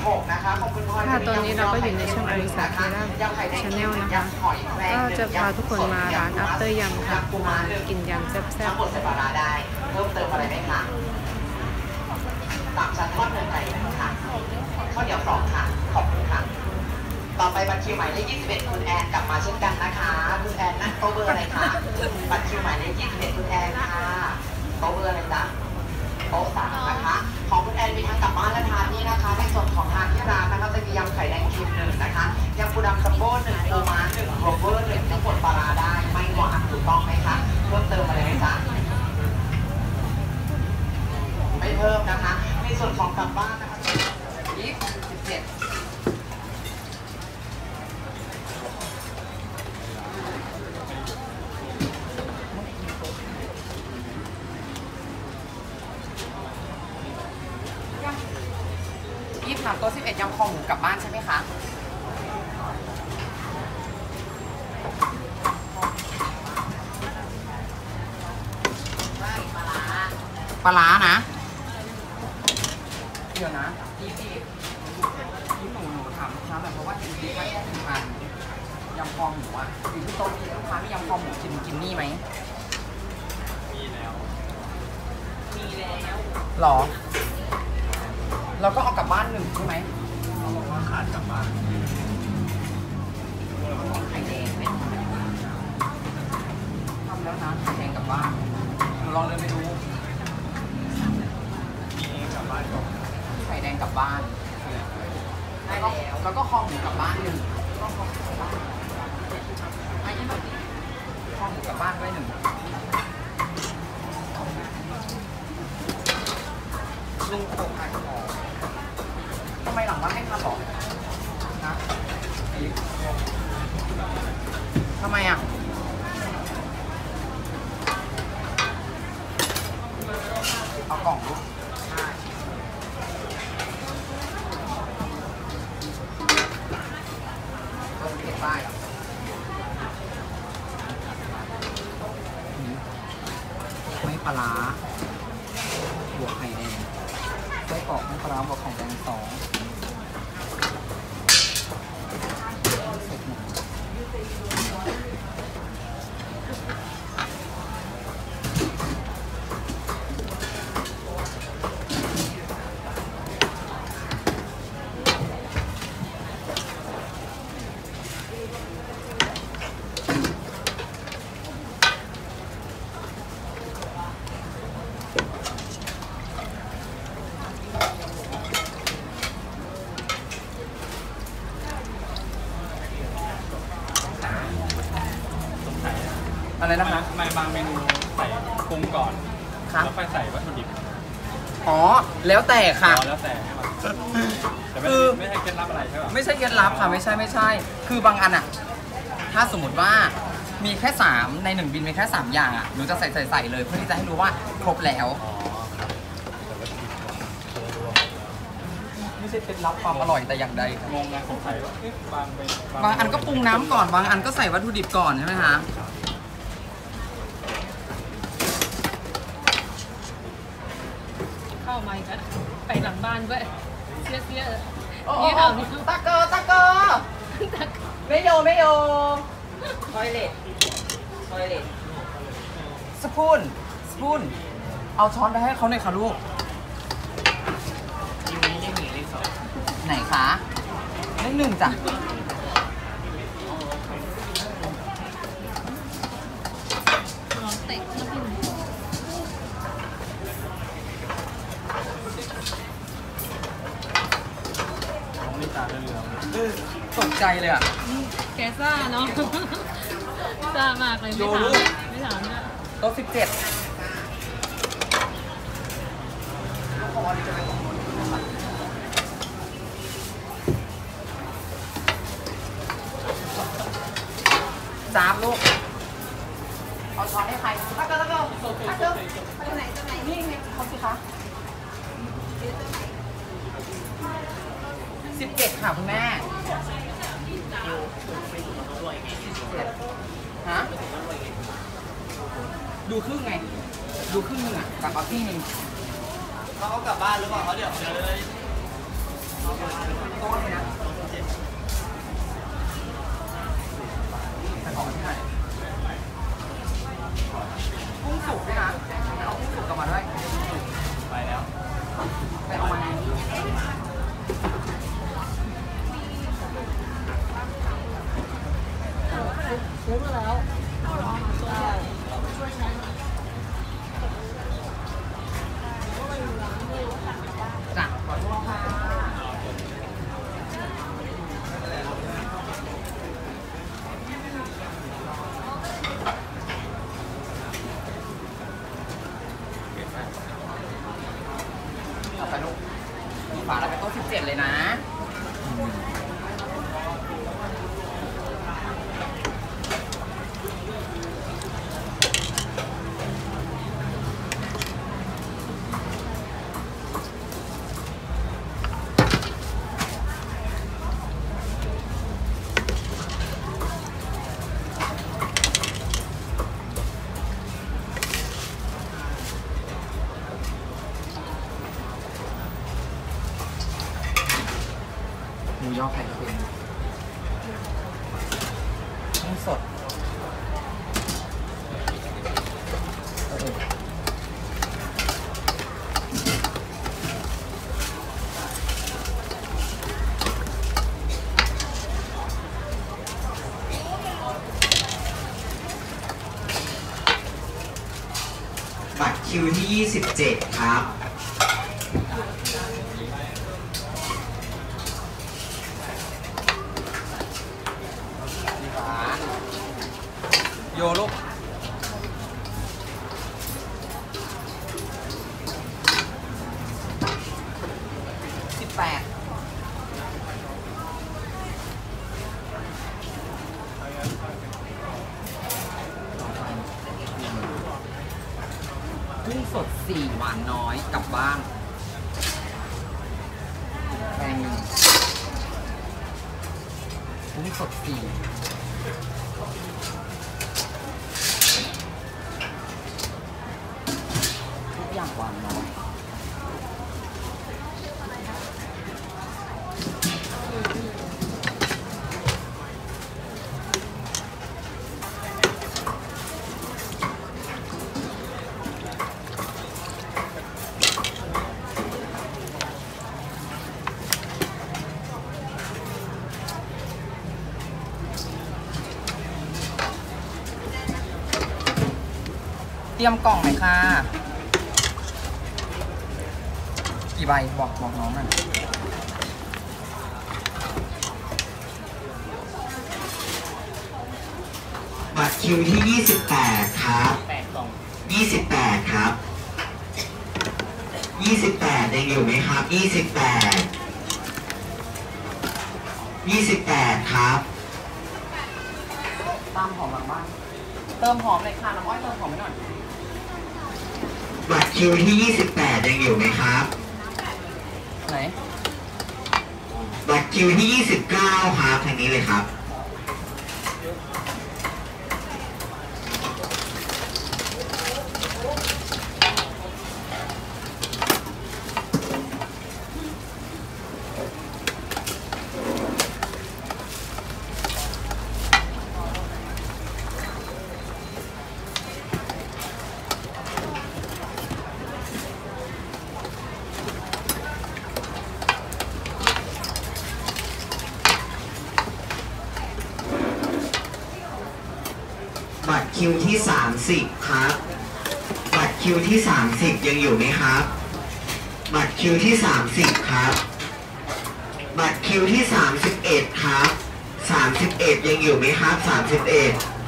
16นะคะของคุณพลอยค่ะตอนนี้เราก็อยู่ในช่องอริสาเทรายำไข่แดง Channel นะคะยำหอยแครงก็จะพาทุกคนมาร้าน After ยำค่ะ มากินยำแซ่บทั้งหมดใส่ปลาร้าได้ เพิ่มเติมอะไรไหมคะสามชั้นทอดเนื้อไก่ค่ะข้าวเหนียวสองค่ะ ขอบคุณค่ะต่อไปบัตรคิวหมายเลข21 คุณแอนกลับมาเช่นกันนะคะ คุณแอนนั่งโต๊ะเบอร์อะไรคะ บัตรคิวหมายเลข เพิ่มนะคะ ในส่วนของกลับบ้านนะคะยี่สิบเจ็ดยี่สิบสามตัวสิบเอ็ดยำคอหมูกลับบ้านใช่ไหมคะปลาร้านะ ดี๋ยวนะพี่พี่พี่หนูหนูถามลูกค้าแบบเพราะว่าจริงๆว่าแค่ทานยำคอหมูอะอยู่ที่โต๊ะมีลูกค้ามียำคอหมูกินกินนี่ไหมมีแล้ว มีแล้วหรอเราก็เอากลับบ้านหนึ่งใช่ไหม ลุงโครงขายของทำไมหลังบ้านไม่ทำหรอนะทำไมอะเอากล่องดูป้ายไม่ปลาร้าบวกไข่แดง ไส้กรอกไม่ปลาร้าบวกไข่แดงสอง อะไรนะคะทำไมบางเมนูใส่ปรุงก่อนครับ แล้วค่อยใส่วัตถุดิบอ๋อ แล้วแต่ค่ะอ๋อแล้วแต่ใช่ปะแต่ไม่คือไม่ใช่เคล็ดลับอะไรใช่ป่ะไม่ใช่เคล็ดลับค่ะ ไม่ใช่ไม่ใช่ คือบางอันอะถ้าสมมติว่ามีแค่ 3 ในหนึ่งบินมีแค่ 3 อย่างอะหนูจะใส่ใส่ใส่เลยเพื่อที่จะให้รู้ว่าครบแล้ว อ๋อครับแต่วัตถุดิบตัวรวมไม่ใช่เคล็ดลับความอร่อยแต่อย่างใดค่ะงงไงสงสัยว่าเอ๊ะบางเป็นบางอันก็ปรุงน้ำก่อน บางอันก็ใส่วัตถุดิบก่อนใช่ไหมคะเข้ามาอีกแล้วไปหลังบ้านด้วยเสียเสียโอ้นี่โหเอานี่ตะเกอตะเกอไม่โยไม่โยทอยเล็ตทอยเล็ตสปูนสปูนเอาช้อนไปให้เขาหน่อยค่ะลูกยูนี้ยังหนีเลขสองไหนคะเลขหนึ่งจ้ะ ลองเตะน้ำจิ้ม ของนี่ตาเรือง ตกใจเลยอะ แกซ่าเนาะ ซ่ามากเลยไม่โยถามลูกไม่ถามเนี่ยโต๊ะสิบเจ็ดสามลูกเอาช้อนให้ใครตักเกอร์ตักเกอร์ตักเกอร์ไปไหนจะไหนนี่ไงเขาสิคะ 17 ค่ะคุณแม่ฮะดูครึ่งไง ดูครึ่งนึงอะกลับเอาที่หนึงเขาเอากลับบ้านหรือเปล่าเขาเดี๋ยวเลยากลันะเลองที่ไหนกุ้งสุกด้วยนะเอากุ้งสุกกลับมาด้วยไปแล้ว ซื้อมาแล้วเอาหรอใช่ช่วยใช้หน่อยจ้ะขอโทษค่ะเอาไปลูกฝาแล้วไปโต๊ะสิบเจ็ดเลยนะ ออบัตรคิวที่ 27 ครับ หวาน โยลูกสิบแปดกุ้งสดสี่หวานน้อยกลับบ้านแพงหนึ่งกุ้งสดสี่ ทุก อย่างวานน้อยเตรียมกล่องหน่อยค่ะ กี่ ใบบอกบอกน้องหน่อยบัตรคิวที่ 28 ครับแปดกล่อง28 ครับ 28ยังอยู่ไหมครับ 28 28 ครับตามหอมหลังบ้านเติมหอมเลยค่ะน้ำอ้อยเติมหอมให้หน่อยบัตรคิวที่ 28ยังอยู่ไหมครับ ไหน บัตรคิวที่ 29 ครับทางนี้เลยครับตรคิว ที่ 30 ครับ บัตรคิวที่ 30 ยังอยู่ไหมครับ บัตรคิวที่ 30 ครับ บัตรคิวที่ 31 ครับ 31 ยังอยู่ไหมครับ 31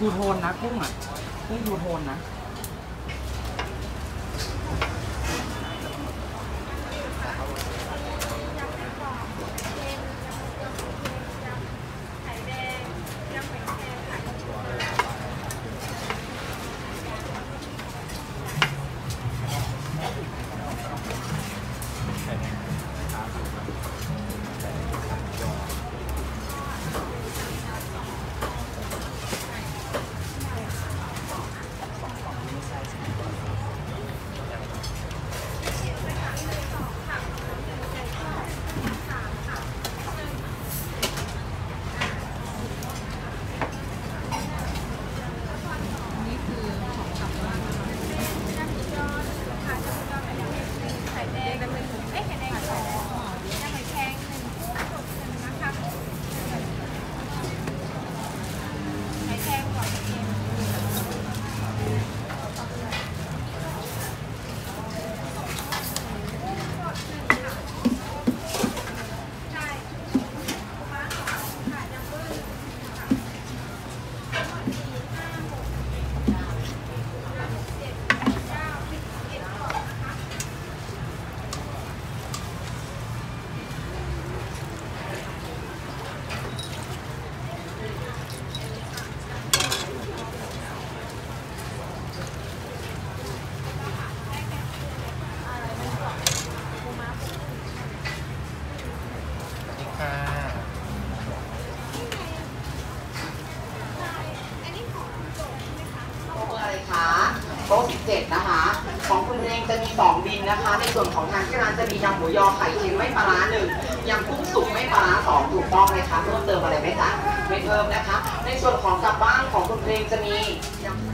ดูโทนนะกุ้งอะกุ้งดูโทนนะ มีสองบินนะคะ ในส่วนของทางที่ร้านจะมียำหมูยอไข่เค็มไม่ปลาร้าหนึ่งยำกุ้งสุกไม่ปลาร้าสองถูกต้องเลยคะเพิ่มเติมอะไรไหมจ๊ะไม่เพิ่มนะคะ ในส่วนของกลับบ้านของคุณเพลงจะมียำ